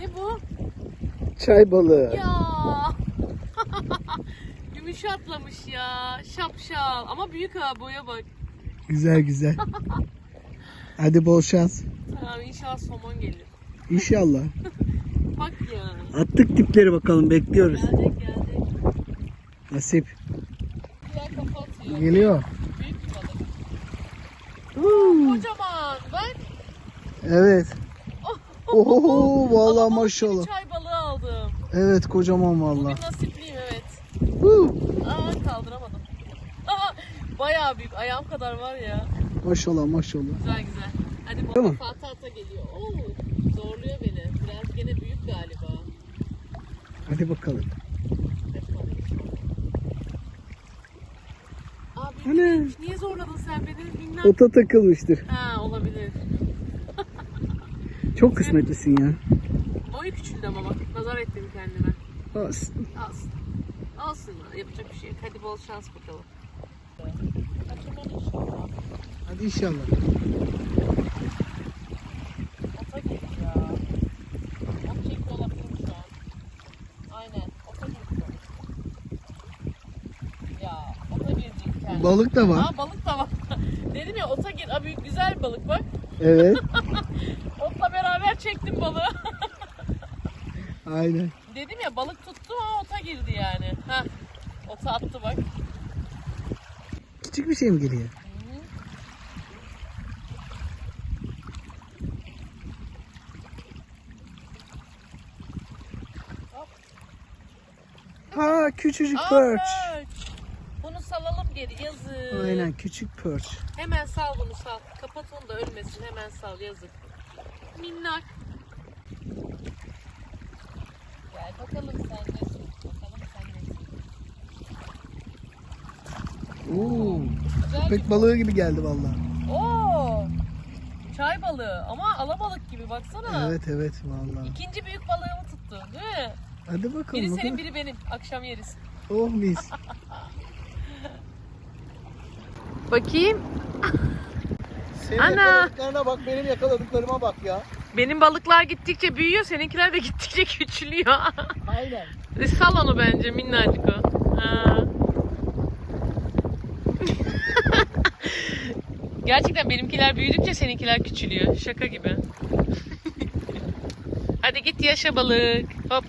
Ne bu? Çay balığı. Ya. Gümüş atlamış ya. Şapşal. Ama büyük ha boya bak. Güzel güzel. Hadi bol şans. Tamam inşallah somon gelir. İnşallah. Bak ya. Attık dipleri bakalım bekliyoruz. Gelecek gelecek. Nasip. Güzel kafa atıyor. Geliyor. Büyük bir balık. Kocaman. Bak. Evet. Oho vallahi maşallah. Çay balığı aldım. Evet kocaman vallahi. Bugün nasipliyim evet. Huu. Aa kaldıramadım. Aa, bayağı büyük. Ayağım kadar var ya. Maşallah maşallah. Güzel güzel. Hadi baba Tamam. Fatih Ata geliyor. Oo, zorluyor beni. Biraz gene büyük galiba. Hadi bakalım. Hani? niye zorladın sen beni? Minnak. Ota takılmıştır. Ha. Çok kısmetlisin ya. Boyu küçüldü ama bak. Nazar ettim kendime. Olsun. Alsın ya. Yapacak bir şey yok. Hadi bol şans bakalım. Hadi inşallah. Balık da var. Aa balık da var. Dedim ya ota gir. Büyük güzel balık bak. Evet. Balığı. Aynen. Dedim ya balık tuttu ama ota girdi yani. Heh. Ota attı bak. Küçük bir şey mi geliyor? Ha küçücük Aa, perch. perch. Bunu salalım geri yazık. Aynen küçük perch. Hemen sal bunu sal. Kapat onu da ölmesin. Hemen sal yazık. Minnak. Bakalım sen nesin? Bakalım sen nesin? Oo. Köpek balığı gibi geldi vallahi. Oo. Çay balığı ama alabalık gibi baksana. Evet evet vallahi. İkinci büyük balığımı tuttu değil mi? Hadi bakalım. Biri senin bakalım. biri benim. Akşam yeriz. Oh mis. Bakayım. Senin Ana. yakaladıklarına bak benim yakaladıklarıma bak ya. Benim balıklar gittikçe büyüyor. Seninkiler de gittikçe küçülüyor. Aynen. E, Sal onu bence minnacık o. Ha. Gerçekten benimkiler büyüdükçe seninkiler küçülüyor. Şaka gibi. Hadi git yaşa balık. Hop.